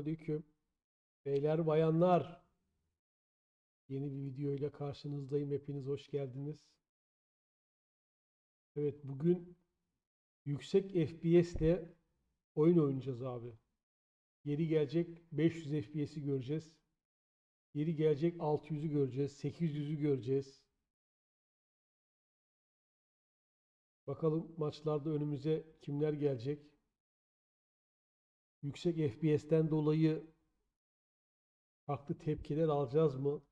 Selamünaleyküm. Beyler, bayanlar. Yeni bir video ile karşınızdayım. Hepiniz hoş geldiniz. Evet, bugün yüksek FPS ile oyun oynayacağız abi. Yeri gelecek 500 FPS'i göreceğiz. Yeri gelecek 600'ü göreceğiz. 800'ü göreceğiz. Bakalım maçlarda önümüze kimler gelecek? Yüksek FPS'ten dolayı farklı tepkiler alacağız mı?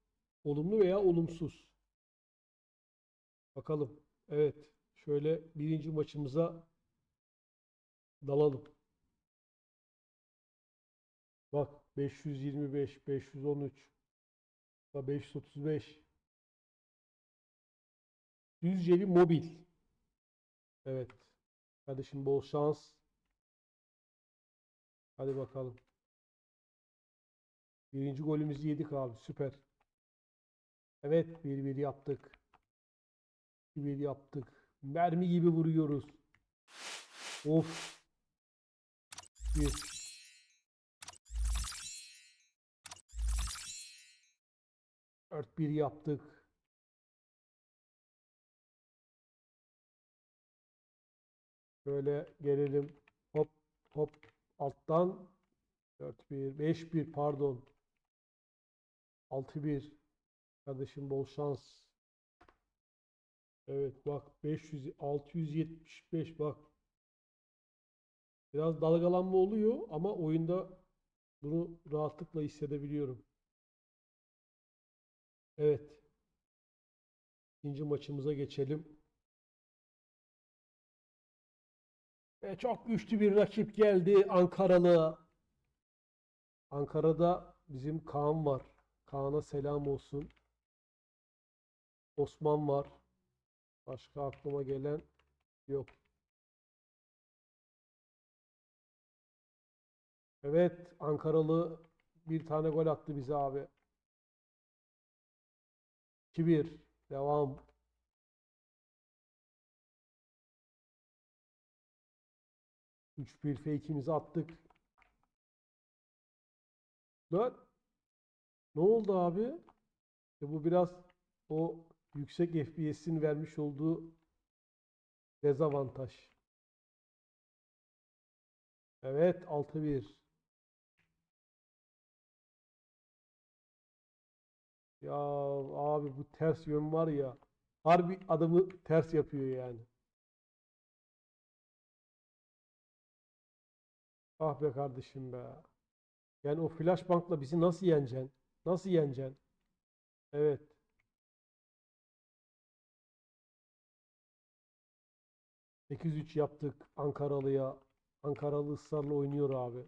Olumlu veya olumsuz. Bakalım. Evet. Şöyle birinci maçımıza dalalım. Bak 525, 513, bak 535. Düzceli Mobil. Evet. Kardeşim bol şans. Hadi bakalım. Birinci golümüzü yedik abi. Süper. Evet. 1-1 yaptık. 2-1 yaptık. Mermi gibi vuruyoruz. Of. Bir. Dört bir yaptık. Şöyle gelelim. Hop hop alttan 4-1 5-1 pardon. 6-1 kardeşim bol şans. Evet bak 500 675 bak. Biraz dalgalanma oluyor ama oyunda bunu rahatlıkla hissedebiliyorum. Evet. İkinci maçımıza geçelim ve çok güçlü bir rakip geldi Ankaralı Ankara'da bizim Kaan var. Kaan'a selam olsun. Osman var. Başka aklıma gelen yok. Evet, Ankaralı bir tane gol attı bize abi. 2-1. Devam. Üç bir fake'imizi attık. Lan ne oldu abi? E bu biraz o yüksek FPS'in vermiş olduğu dezavantaj. Evet 6-1. Ya abi bu ters yön var ya. Harbi adamı ters yapıyor yani. Ah be kardeşim be. Yani o flashbankla bizi nasıl yeneceksin? Nasıl yeneceksin? Evet. Sekiz üç yaptık Ankaralı'ya. Ankaralı ısrarla oynuyor abi.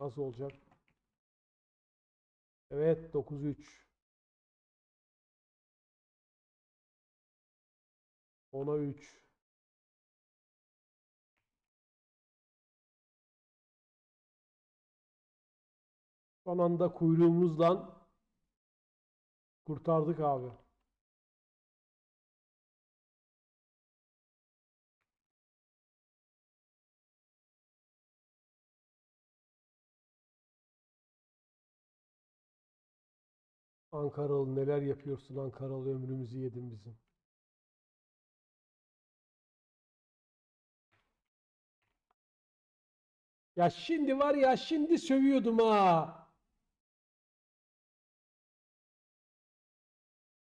Nasıl olacak? Evet 9-3. 10'a 3. Son anda kuyruğumuzdan kurtardık abi. Ankaralı neler yapıyorsun Ankaralı ömrümüzü yedin bizim. Ya şimdi var ya şimdi sövüyordum ha.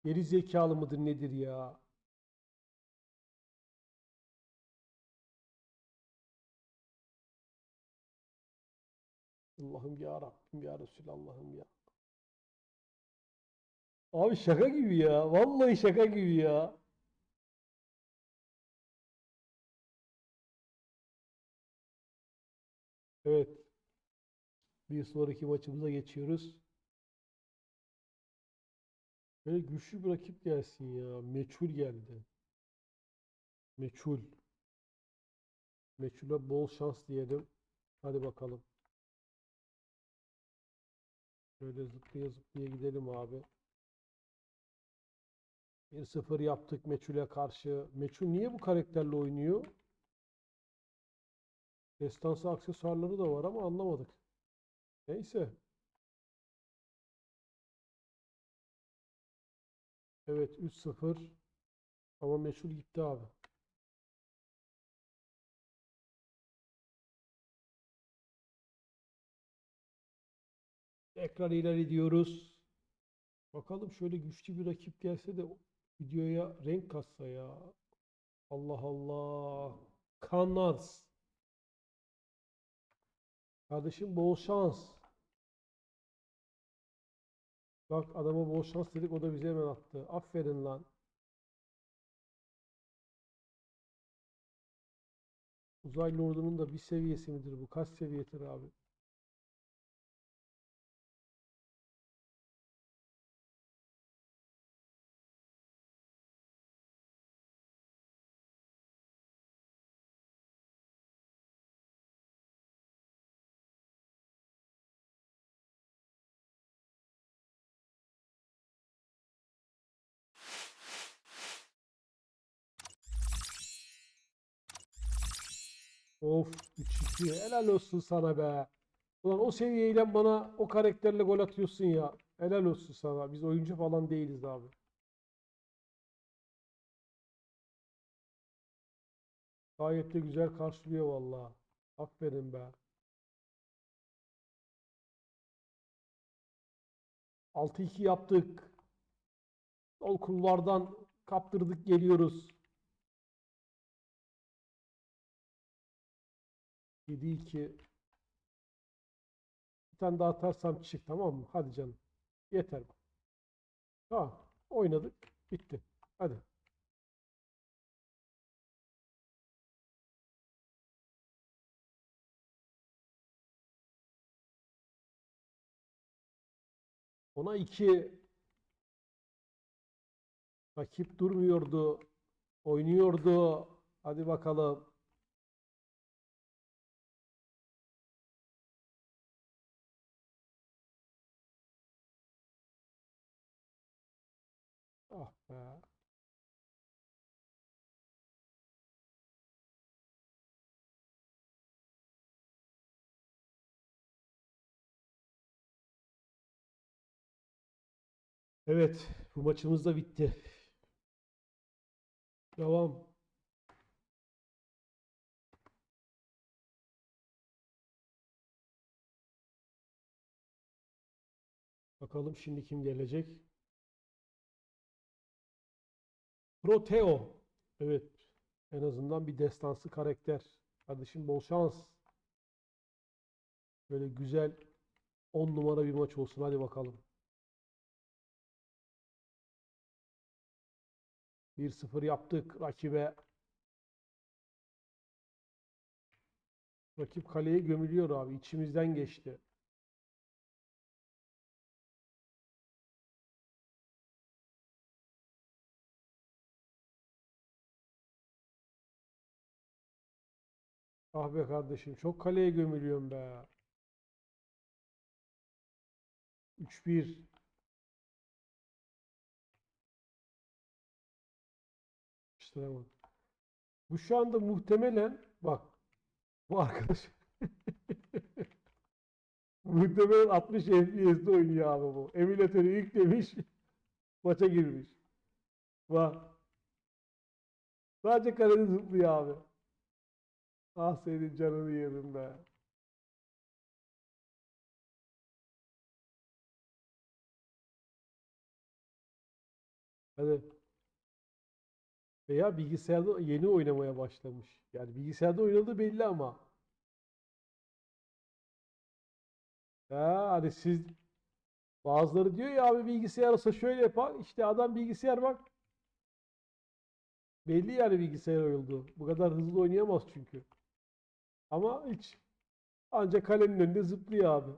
Geri zekalı mıdır nedir ya? Allah'ım ya Rabbim ya Resulallah'ım ya. Abi şaka gibi ya. Vallahi şaka gibi ya. Evet. Bir sonraki maçımıza geçiyoruz. Böyle güçlü bir rakip gelsin ya. Meçhul geldi. Meçhul. Meçhule bol şans diyelim. Hadi bakalım. Şöyle zıplaya zıplaya gidelim abi. 1-0 yaptık Meçhul'e karşı. Meçhul niye bu karakterle oynuyor? Destansı aksesuarları da var ama anlamadık. Neyse. Evet 3-0 ama meşhur gitti abi. Tekrar ileri diyoruz. Bakalım şöyle güçlü bir rakip gelse de videoya renk katsa ya. Allah Allah. Kanaz. Kardeşim bol şans. Bak adama bol şans dedik o da bize hemen attı. Aferin lan. Uzaylı ordunun da bir seviyesi midir bu? Kaç seviyedir abi? Of 3-2 helal olsun sana be. Ulan o seviyeyle bana o karakterle gol atıyorsun ya. Helal olsun sana. Biz oyuncu falan değiliz abi. Gayet de güzel karşılıyor vallahi. Aferin be. 6-2 yaptık. Sol kulvardan kaptırdık geliyoruz. 7-2 Bir tane daha atarsam çık tamam mı? Hadi canım. Yeter. Tamam. Oynadık. Bitti. Hadi. Ona 2 rakip durmuyordu. Oynuyordu. Hadi bakalım. Evet, bu maçımız da bitti. Devam. Bakalım şimdi kim gelecek? Proteo. Evet. En azından bir destansı karakter. Kardeşim bol şans. Böyle güzel 10 numara bir maç olsun. Hadi bakalım. 1-0 yaptık rakibe. Rakip kaleye gömülüyor abi. İçimizden geçti. Ah be kardeşim çok kaleye gömülüyorum be. 3-1. Bak. Bu şu anda muhtemelen bak bu arkadaş muhtemelen 60 FPS'de oynuyor abi bu. Emülatörü yüklemiş maça girmiş. Bak. Sadece kalede zıplıyor abi. Ah senin canını yerim be. Hadi. Veya bilgisayarda yeni oynamaya başlamış. Yani bilgisayarda oynadığı belli ama. Ha, hani siz bazıları diyor ya abi bilgisayar olsa şöyle yapar. İşte adam bilgisayar bak. Belli yani bilgisayar oyuldu. Bu kadar hızlı oynayamaz çünkü. Ama hiç. Ancak kalenin önünde zıplıyor abi.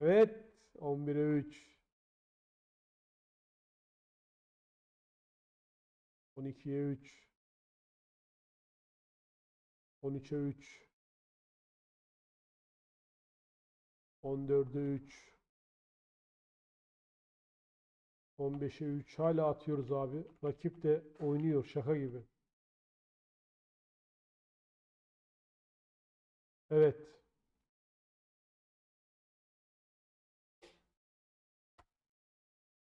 Evet. 11'e 3. 12'ye 3. 13'e 3. 14'e 3. 15'e 3 hala atıyoruz abi. Rakip de oynuyor şaka gibi. Evet.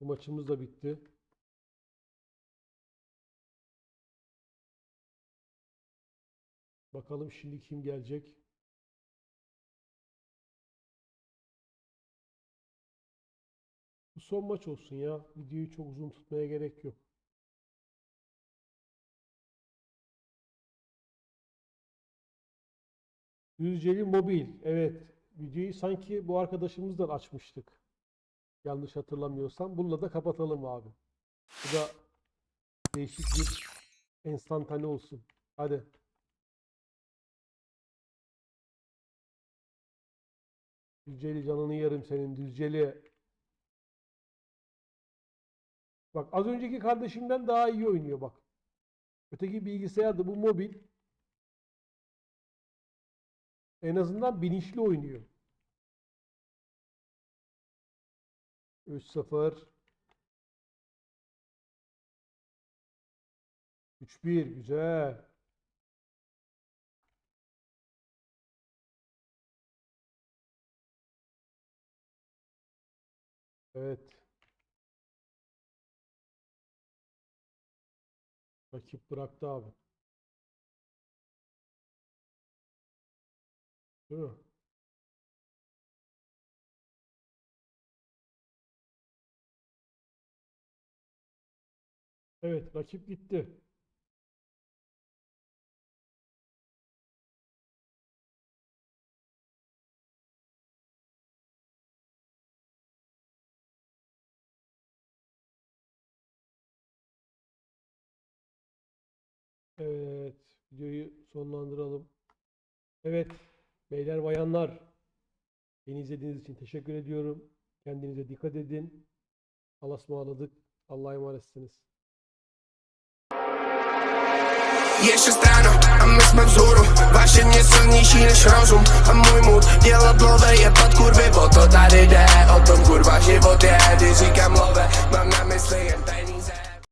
Bu maçımız da bitti. Bakalım şimdi kim gelecek? Bu son maç olsun ya. Videoyu çok uzun tutmaya gerek yok. Düzceli Mobil. Evet. Videoyu sanki bu arkadaşımızdan açmıştık. Yanlış hatırlamıyorsam. Bununla da kapatalım abi. Bu da değişik bir enstantane olsun. Hadi. Düzceli canını yerim senin Düzceli. Bak az önceki kardeşimden daha iyi oynuyor bak. Öteki bilgisayarda bu mobil en azından bilinçli oynuyor. 3-0 3-1 güzel. Evet. Rakip bıraktı abi. Değil mi? Evet, rakip gitti. Evet, videoyu sonlandıralım. Evet, beyler bayanlar, beni izlediğiniz için teşekkür ediyorum. Kendinize dikkat edin. Allah'a ısmarladık. Allah'a emanetsiniz. Ještě strano, a my jsme vzhůru. Vaše mě silnější než rozum A můj mód, Dělo głowę je pod kurvy, Bo to tady jde o tom kurva život je. Když říkám love Mám na mysli jen tajný